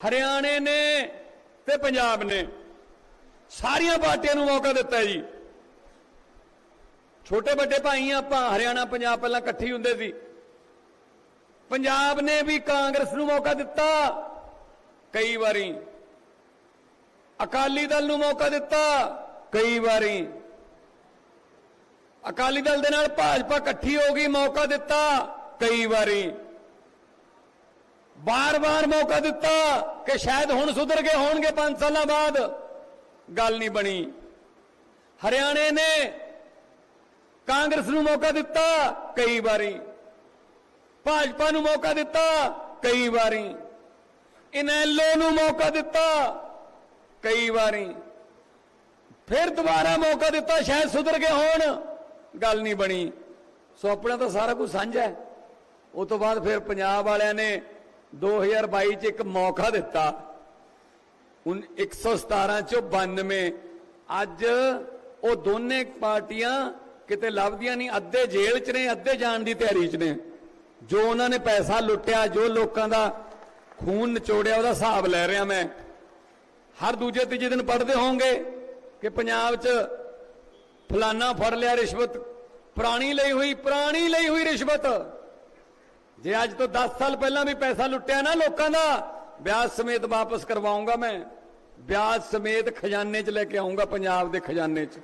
ਹਰਿਆਣੇ ਨੇ ਤੇ ਪੰਜਾਬ ਨੇ ਸਾਰੀਆਂ ਪਾਰਟੀਆਂ ਨੂੰ ਮੌਕਾ ਦਿੱਤਾ ਜੀ। ਛੋਟੇ ਵੱਡੇ ਭਾਈ ਆਪਾਂ ਹਰਿਆਣਾ ਪੰਜਾਬ ਪਹਿਲਾਂ ਇਕੱਠੀ ਹੁੰਦੇ ਸੀ। ਪੰਜਾਬ ਨੇ ਵੀ ਕਾਂਗਰਸ ਨੂੰ ਮੌਕਾ ਦਿੱਤਾ। ਕਈ ਵਾਰੀ ਅਕਾਲੀ ਦਲ ਨੂੰ ਮੌਕਾ ਦਿੱਤਾ। ਕਈ ਵਾਰੀ ਅਕਾਲੀ ਦਲ ਦੇ ਨਾਲ ਭਾਜਪਾ ਇਕੱਠੀ ਹੋ ਗਈ, ਮੌਕਾ ਦਿੱਤਾ। ਕਈ ਵਾਰੀ ਬਾਰ-ਬਾਰ ਮੌਕਾ ਦਿੱਤਾ ਕਿ ਸ਼ਾਇਦ ਹੁਣ ਸੁਧਰ ਗਏ ਹੋਣਗੇ 5 ਸਾਲਾਂ ਬਾਅਦ। ਗੱਲ ਨਹੀਂ ਬਣੀ। ਹਰਿਆਣੇ ਨੇ ਕਾਂਗਰਸ ਨੂੰ ਮੌਕਾ ਦਿੱਤਾ ਕਈ ਵਾਰੀ। ਭਾਜਪਾ ਨੂੰ ਮੌਕਾ ਦਿੱਤਾ ਕਈ ਵਾਰੀ। ਇਨੈਲੋ ਨੂੰ ਮੌਕਾ ਦਿੱਤਾ ਕਈ ਵਾਰੀ। ਫਿਰ ਦੁਬਾਰਾ ਮੌਕਾ ਦਿੱਤਾ ਸ਼ਾਇਦ ਸੁਧਰ ਗਏ ਹੋਣ। ਗੱਲ ਨਹੀਂ ਬਣੀ। ਸੋ ਆਪਣਾ ਤਾਂ ਸਾਰਾ ਕੁਝ ਸਾਂਝਾ ਹੈ। ਉਹ ਤੋਂ ਬਾਅਦ ਫਿਰ ਪੰਜਾਬ ਵਾਲਿਆਂ ਨੇ 2022 ਚ ਇੱਕ ਮੌਕਾ ਦਿੱਤਾ। ਉਨ 117 ਚੋਂ 92 ਅੱਜ ਉਹ ਦੋਨੇ ਪਾਰਟੀਆਂ ਕਿਤੇ ਲੱਭਦੀਆਂ ਨਹੀਂ, ਅੱਧੇ ਜੇਲ੍ਹ 'ਚ ਨੇ, ਅੱਧੇ ਜਾਣ ਦੀ ਤਿਆਰੀ 'ਚ ਨੇ। ਜੋ ਉਹਨਾਂ ਨੇ ਪੈਸਾ ਲੁੱਟਿਆ, ਜੋ ਲੋਕਾਂ ਦਾ ਖੂਨ ਨਿਚੋੜਿਆ, ਉਹਦਾ ਹਿਸਾਬ ਲੈ ਰਿਹਾ ਮੈਂ। ਹਰ ਦੂਜੇ ਤੀਜੇ ਦਿਨ ਪੜ੍ਹਦੇ ਹੋਵੋਗੇ ਕਿ ਪੰਜਾਬ 'ਚ ਫਲਾਨਾ ਫੜ ਲਿਆ ਰਿਸ਼ਵਤ। ਪੁਰਾਣੀ ਲਈ ਹੋਈ, ਪੁਰਾਣੀ ਲਈ ਹੋਈ ਰਿਸ਼ਵਤ। ਜੇ ਅੱਜ ਤੋਂ 10 ਸਾਲ ਪਹਿਲਾਂ ਵੀ ਪੈਸਾ ਲੁੱਟਿਆ ਨਾ ਲੋਕਾਂ ਦਾ, ਵਿਆਜ ਸਮੇਤ ਵਾਪਸ ਕਰਵਾਉਂਗਾ ਮੈਂ। ਵਿਆਜ ਸਮੇਤ ਖਜ਼ਾਨੇ 'ਚ ਲੈ ਕੇ ਆਉਂਗਾ, ਪੰਜਾਬ ਦੇ ਖਜ਼ਾਨੇ 'ਚ।